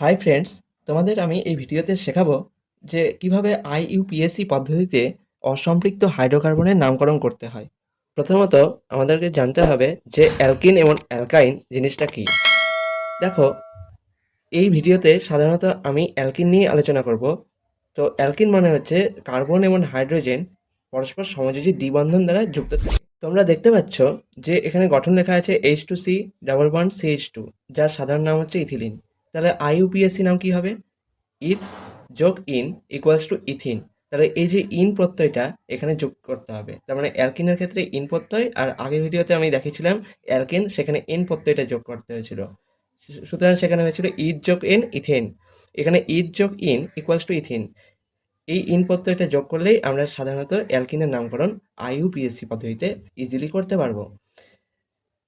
Hi friends তোমাদের আমি এই ভিডিওতে শেখাবো যে কীভাবে আইইউপিএসসি পদ্ধতিতে অসম্পৃক্ত হাইড্রোকার্বনের নামকরণ করতে হয়। প্রথমত আমাদেরকে জানতে হবে যে অ্যালকিন এবং অ্যালকাইন জিনিসটা কী। দেখো, এই ভিডিওতে সাধারণত আমি অ্যালকিন নিয়ে আলোচনা করব। তো অ্যালকিন মানে হচ্ছে কার্বন এবং হাইড্রোজেন পরস্পর সমযোজী দ্বিবন্ধন দ্বারা যুক্ত থাকে। তোমরা দেখতে পাচ্ছ যে এখানে গঠন লেখা আছে H two C double bond C H two যার সাধারণ নাম হচ্ছে ইথিলিন। তাহলে আইইউপিএসসি নাম কি হবে? ইথ যোগ ইন ইকুয়ালস টু ইথিন। তাহলে এই যে ইন প্রত্যয়টা এখানে যোগ করতে হবে। তার মানে অ্যালকিনের ক্ষেত্রে ইন প্রত্যয় আর আগের ভিডিওতে আমি দেখিয়েছিলাম অ্যালকিন সেখানে ইন প্রত্যয়টা যোগ করতে হয়েছিল। সুতরাং সেখানে হয়েছিল ইদ যোগ ইন, ইথেন। এখানে ইদ যোগ ইন ইকুয়ালস টু ইথিন। এই ইন প্রত্যয়টা যোগ করলেই আমরা সাধারণত অ্যালকিনের নামকরণ আইইউপিএসসি পদ্ধতিতে ইজিলি করতে পারব।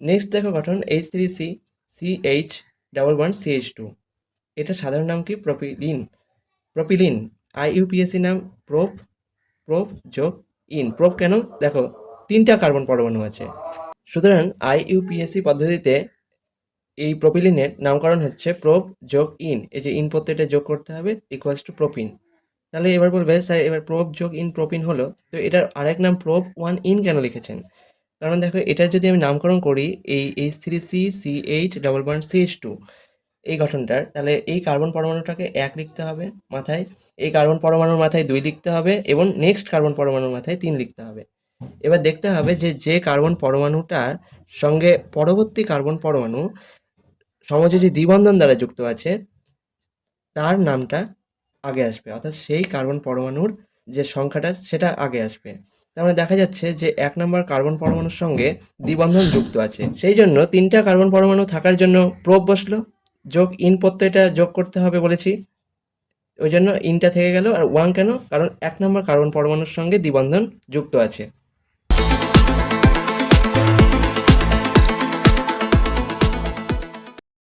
নেক্সট দেখো গঠন H three C C H double one C H two এটা সাধারণ নাম কি? প্রপিলিন। প্রপিলিন আইইউপিএসসি নাম প্রোপ প্রোপ যোগ ইন। প্রোপ কেন? দেখো, তিনটা কার্বন পরমাণু আছে। সুতরাং আইইউপিএসসি পদ্ধতিতে এই প্রপিলিনের নামকরণ হচ্ছে প্রোপ যোগ ইন। এই যে ইন প্রত্যেকটা যোগ করতে হবে ইকুয়ালস টু প্রোপিন তাহলে এবার বলবে, স্যার, এবার প্রোপ যোগ ইন, প্রোপিন হলো। তো এটার আরেক নাম প্রোপ ওয়ান ইন কেন লিখেছেন? কারণ দেখো, এটার যদি আমি নামকরণ করি, এই H three C C H double one C H two এই গঠনটার, তাহলে এই কার্বন পরমাণুটাকে এক লিখতে হবে মাথায়, এই কার্বন পরমাণুর মাথায় দুই লিখতে হবে এবং নেক্সট কার্বন পরমাণুর মাথায় তিন লিখতে হবে। এবার দেখতে হবে যে যে কার্বন পরমাণুটার সঙ্গে পরবর্তী কার্বন পরমাণু সমাজে যে দ্বিবন্ধন দ্বারা যুক্ত আছে, তার নামটা আগে আসবে, অর্থাৎ সেই কার্বন পরমাণুর যে সংখ্যাটা, সেটা আগে আসবে। তার মানে দেখা যাচ্ছে যে এক নম্বর কার্বন পরমাণুর সঙ্গে দ্বিবন্ধন যুক্ত আছে। সেই জন্য তিনটা কার্বন পরমাণু থাকার জন্য প্রোপ বসল, যোগ ইন প্রত্যয়টা যোগ করতে হবে বলেছি। ওই জন্য ইনটা থেকে গেল, আর ওয়ান কেন? কারণ এক নম্বর কার্বন পরমাণুর সঙ্গে দ্বিবন্ধন যুক্ত আছে।